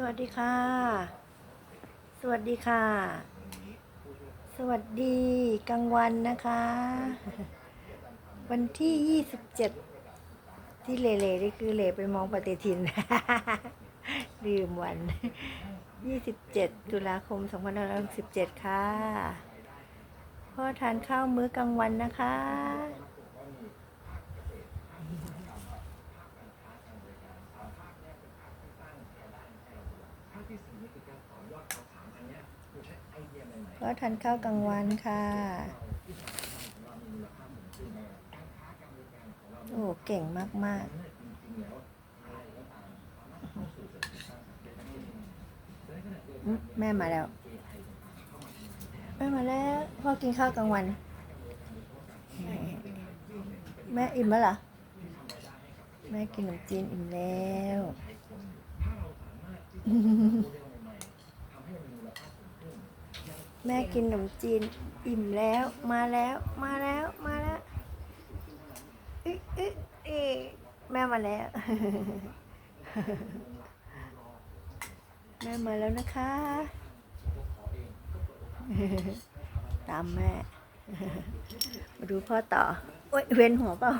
สวัสดีค่ะ สวัสดีค่ะ สวัสดีกลางวันนะคะ วันที่27ที่เลเลนี่คือเละไปมองปฏิทินลืมวัน27ตุลาคม2567ค่ะพ่อทานข้าวมื้อกลางวันนะคะ ก็ทานข้าวกลางวันค่ะ โอ้เก่งมากๆอืมแม่มาแล้ว แม่มาแล้วพ่อกินข้าวกลางวัน แม่อิ่มแล้วเหรอแม่กินขนมจีนอิ่มแล้ว แม่กินขนมจีน อิ่มแล้วมาแล้วมาแล้วมาแล้วอึ๊ะอึ๊ะเอ๊แม่มาแล้ว แม่มาแล้วนะคะ ตามแม่ มาดูพ่อต่อ โอ๊ยเวียนหัวเปล่า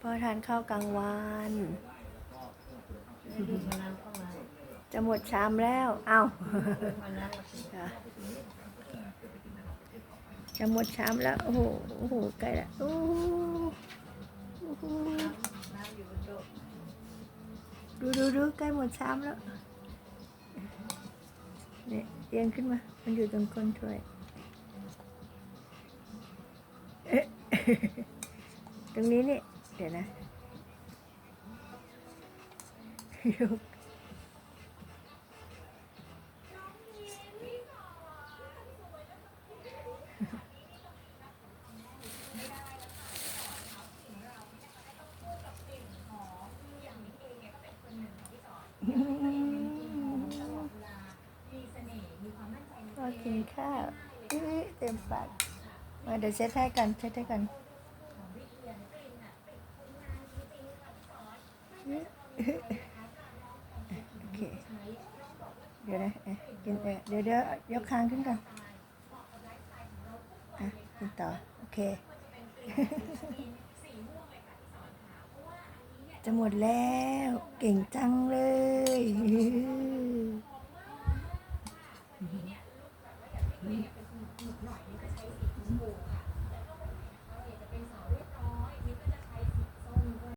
พ่อทานข้าวกลางวัน จะหมดชามแล้ว เอาจะหมดชามแล้ว โอ้โห โอ้โห ใกล้ล้วโอ้โหโอ้โหดูดูดูใกล้หมดชามแล้ว เนี่ยเอียงขึ้นมา มันอยู่ตรงก้นถ้วยเอ๊ะตรงนี้นี่ เดี๋ยวนะ กก็กินข้าวเต็มปากมาเดี๋ยวเช็ดให้กันเช็ดให้กันโอเค เดี๋ยวนะเอ๊ะกินเอ๊ะเดี๋ยวเดี๋ยวยกคางขึ้นก่อนอะกินต่อ โอเค จะหมดแล้ว เก่งจังเลย